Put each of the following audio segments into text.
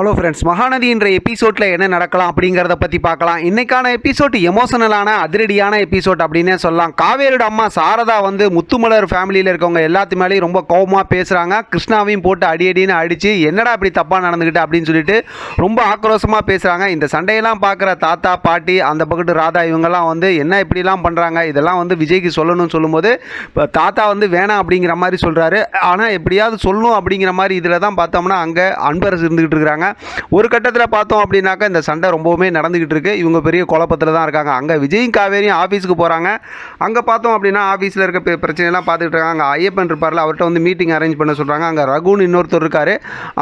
Hello friends Mahanadi என்ற எபிசோடில் என்ன நடக்கலாம் அப்படிங்கிறத பற்றி பார்க்கலாம். இன்னைக்கான எபிசோட் எமோஷனலான அதிரடியான எபிசோட் அப்படின்னே சொல்லலாம். காவேரியோட அம்மா சாரதா வந்து முத்துமலர் ஃபேமிலியில் இருக்கவங்க எல்லாத்துமேலேயும் ரொம்ப கோபமாக பேசுகிறாங்க கிருஷ்ணாவையும் போட்டு அடி அடின்னு அடித்து என்னடா இப்படி தப்பாக நடந்துக்கிட்டு அப்படின்னு சொல்லிட்டு ரொம்ப ஆக்ரோஷமாக பேசுகிறாங்க இந்த சண்டையெல்லாம் பார்க்குற தாத்தா பாட்டி அந்த பக்கத்து ராதா இவங்கெல்லாம் வந்து என்ன இப்படிலாம் பண்ணுறாங்க இதெல்லாம் வந்து விஜய்க்கு சொல்லணும்னு சொல்லும்போது இப்போ தாத்தா வந்து வேணாம் அப்படிங்கிற மாதிரி சொல்கிறாரு ஆனால் எப்படியாவது சொல்லணும் அப்படிங்கிற மாதிரி இதில் தான் பார்த்தோம்னா அங்கே அன்பரசு இருந்துகிட்டு இருக்கிறாங்க. ஒரு கட்டத்தில் பார்த்தோம் அப்படின்னாக்கா இந்த சண்டை ரொம்பவுமே நடந்துக்கிட்டு இருக்குது இவங்க பெரிய குழப்பத்தில் தான் இருக்காங்க. அங்கே விஜயும் காவேரியும் ஆஃபீஸுக்கு போகிறாங்க அங்கே பார்த்தோம் அப்படின்னா ஆஃபீஸில் இருக்க பிரச்சனைலாம் பார்த்துக்கிட்டு இருக்காங்க. அங்கே ஐயப்பன் இருப்பார்ல அவர்கிட்ட வந்து மீட்டிங் அரேஞ்ச் பண்ண சொல்கிறாங்க அங்கே ரகுன்னு இன்னொருத்தர் இருக்கார்.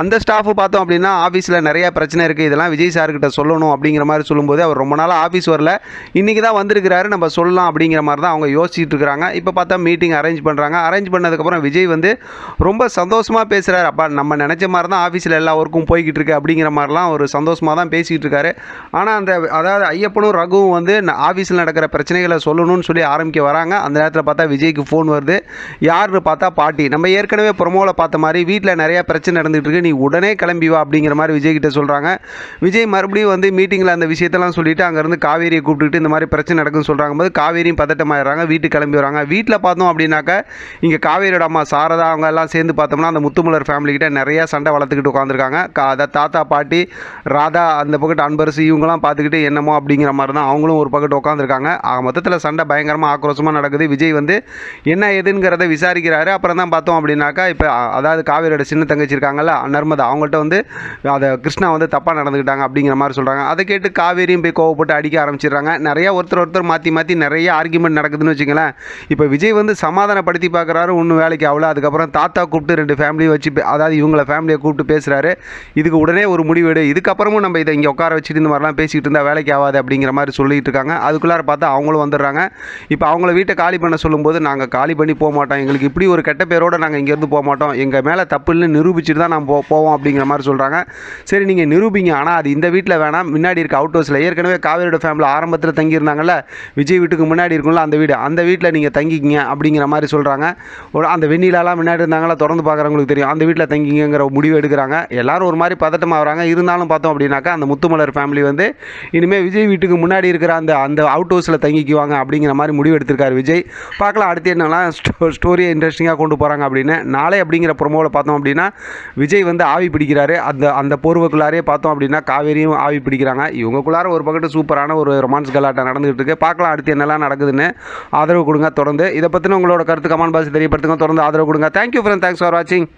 அந்த ஸ்டாஃபு பார்த்தோம் அப்படின்னா ஆஃபீஸில் நிறைய பிரச்சனை இருக்குது இதெல்லாம் விஜய் சார்கிட்ட சொல்லணும் அப்படிங்கிற மாதிரி சொல்லும்போது அவர் ரொம்ப நாளாக ஆஃபீஸ் வரல. இன்றைக்கி தான் வந்திருக்கிறாரு. நம்ம சொல்லலாம் அப்படிங்கிற மாதிரி தான் அவங்க யோசிச்சுட்டு இருக்கிறாங்க இப்போ பார்த்தா மீட்டிங் அரேஞ்ச் பண்ணுறாங்க அரேஞ்ச் பண்ணதுக்கப்புறம் விஜய் வந்து ரொம்ப சந்தோஷமாக பேசுகிறார் அப்பா நம்ம நினச்ச மாதிரி தான் ஆஃபீஸில் எல்லா ஒர்க்கும் போய்கிட்டு இருக்கு. அப்படிங்கிற மாதிரிலாம் ஒரு சந்தோஷமாக தான் பேசிகிட்டு இருக்காரு. ஆனால் அந்த அதாவது ஐயப்பனும் ரகுவும் வந்து ஆஃபீஸில் நடக்கிற பிரச்சனைகளை சொல்லணும்னு சொல்லி ஆரம்பிக்க வராங்க. அந்த நேரத்தில் பார்த்தா விஜய்க்கு ஃபோன் வருது. யாருன்னு பார்த்தா பாட்டி. நம்ம ஏற்கனவே ப்ரொமோவில் பார்த்த மாதிரி வீட்டில் நிறையா பிரச்சனை நடந்துகிட்டு இருக்கு. நீ உடனே கிளம்பி வா அப்படிங்கிற மாதிரி விஜய் கிட்ட சொல்கிறாங்க விஜய் மறுபடியும் வந்து மீட்டிங்கில் அந்த விஷயத்தெல்லாம் சொல்லிவிட்டு அங்கேருந்து காவேரியை கூப்பிட்டுக்கிட்டு இந்த மாதிரி பிரச்சனை நடக்குன்னு சொல்கிறாங்க போது காவேரியும் பதட்டமாயிடுறாங்க. வீட்டுக்கு கிளம்பி வராங்க. வீட்டில் பார்த்தோம் அப்படின்னாக்கா இங்கே காவேரியோட அம்மா சாரதா அவங்க எல்லாம் சேர்ந்து பார்த்தோம்னா அந்த முத்துமலர் ஃபேமிலிக்கிட்ட நிறையா நிறைய சண்டை வளர்த்துக்கிட்டு உட்காந்துருக்காங்க அதை தாத்தா பாட்டி ராதா அந்த பக்கத்து அன்பரசு இவங்கெல்லாம் பார்த்துக்கிட்டு என்னமோ அப்படிங்கிற மாதிரி தான் அவங்களும் ஒரு பக்கத்து உட்காந்துருக்காங்க மொத்தத்தில் சண்டை பயங்கரமாக ஆக்ரோஷமாக நடக்குது. விஜய் வந்து என்ன ஏதுங்கிறத விசாரிக்கிறாரு. அப்புறம் தான் பார்த்தோம் அப்படின்னாக்கா இப்போ அதாவது காவேரியோட சின்ன தங்கச்சி இருக்காங்கல்ல நர்மதா அவங்கள்ட்ட வந்து அதை கிருஷ்ணா வந்து தப்பாக நடந்துக்கிட்டாங்க அப்படிங்கிற மாதிரி சொல்கிறாங்க அதை கேட்டு காவேரியும் போய் கோவப்பட்டு அடிக்க ஆரம்பிச்சிடுறாங்க. நிறையா ஒருத்தர் ஒருத்தர் மாற்றி மாற்றி நிறைய ஆர்குமெண்ட் நடக்குதுன்னு வச்சுங்களேன் இப்போ விஜய் வந்து சமாதானப்படுத்தி பார்க்குறாரு ஒன்றும் வேலைக்கு ஆகல. அதுக்கப்புறம் தாத்தா கூப்பிட்டு ரெண்டு ஃபேமிலியை வச்சு அதாவது இவங்கள ஃபேமிலியை கூப்பிட்டு பேசுகிறாரு இதுக்கு உடனே ஒரு முடிவு எடு இதுக்கப்புறமும் நம்ம இதை இங்கே உட்கார வச்சுட்டு இந்த மாதிரிலாம் பேசிக்கிட்டு இருந்தால் வேலைக்கு ஆகாது அப்படிங்கிற மாதிரி சொல்லிட்டு இருக்காங்க. அதுக்குள்ளார பார்த்தா அவங்களும் வந்துடுறாங்க. இப்போ அவங்கள வீட்டை காலி பண்ண சொல்லும்போது நாங்கள் காலி பண்ணி போக மாட்டோம். எங்களுக்கு இப்படி ஒரு கெட்ட பேரோடு நாங்கள் இங்கேருந்து போக மாட்டோம். எங்கள் மேலே தப்பு இல்லைன்னு நிரூபிச்சுட்டு தான் நான் போ போவோம் அப்படிங்கிற மாதிரி சொல்கிறாங்க சரி நீங்கள் நிரூபிங்க. ஆனால் அது இந்த வீட்டில் வேணாம். முன்னாடி இருக்க அவுட் ஹவுஸில் ஏற்கனவே காவேரியோட ஃபேமிலி ஆரம்பத்தில் தங்கியிருந்தாங்கல்ல? விஜய் வீட்டுக்கு முன்னாடி இருக்கும்ல அந்த வீடு. அந்த வீட்டில் நீங்கள் தங்கிக்கிங்க அப்படிங்கிற மாதிரி சொல்கிறாங்க ஒரு அந்த வெண்ணிலாலாம் முன்னாடி இருந்தாங்களா? திறந்து பார்க்குறவங்களுக்கு தெரியும். அந்த வீட்டில் தங்கிங்கிற முடிவு எடுக்கிறாங்க. எல்லாரும் ஒரு மாதிரி பதட்டமாக வராங்க இருந்தாலும் பார்த்தோம் அப்படின்னாக்கா அந்த முத்துமலர் ஃபேமிலி வந்து இனிமேல் விஜய் வீட்டுக்கு முன்னாடி இருக்கிற அந்த அந்த அவுட் ஹவுஸில் தங்கிக்குவாங்க அப்படிங்கிற மாதிரி முடிவு எடுத்திருக்காரு விஜய். பார்க்கலாம் அடுத்து என்னெல்லாம் ஸ்டோ ஸ்டோரியை இன்ட்ரெஸ்டிங்காக கொண்டு போகிறாங்க அப்படின்னு. நாளை அப்படிங்கிற ப்ரொமோவில் பார்த்தோம் அப்படின்னா விஜய் வந்து ஆவி பிடிக்கிறாரு. அந்த அந்த போர்வுக்குள்ளாரே பார்த்தோம் அப்படின்னா காவேரியும் ஆவி பிடிக்கிறாங்க. இவங்களுக்குள்ளார ஒரு பக்கத்து சூப்பரான ஒரு ரொமான்ஸ் கலாட்டம் நடந்துகிட்டு இருக்கு. பார்க்கலாம் அடுத்து என்னெல்லாம் நடக்குதுன்னு ஆதரவு கொடுங்க தொடர்ந்து. இதை பற்றின உங்களோட கருத்து கமெண்ட் பாக்ஸ் தெரியப்படுத்துங்க. தொடர்ந்து ஆதரவு கொடுங்க. தேங்க்யூ ஃப்ரெண்ட் தேங்க்ஸ் ஃபார் வாட்சிங்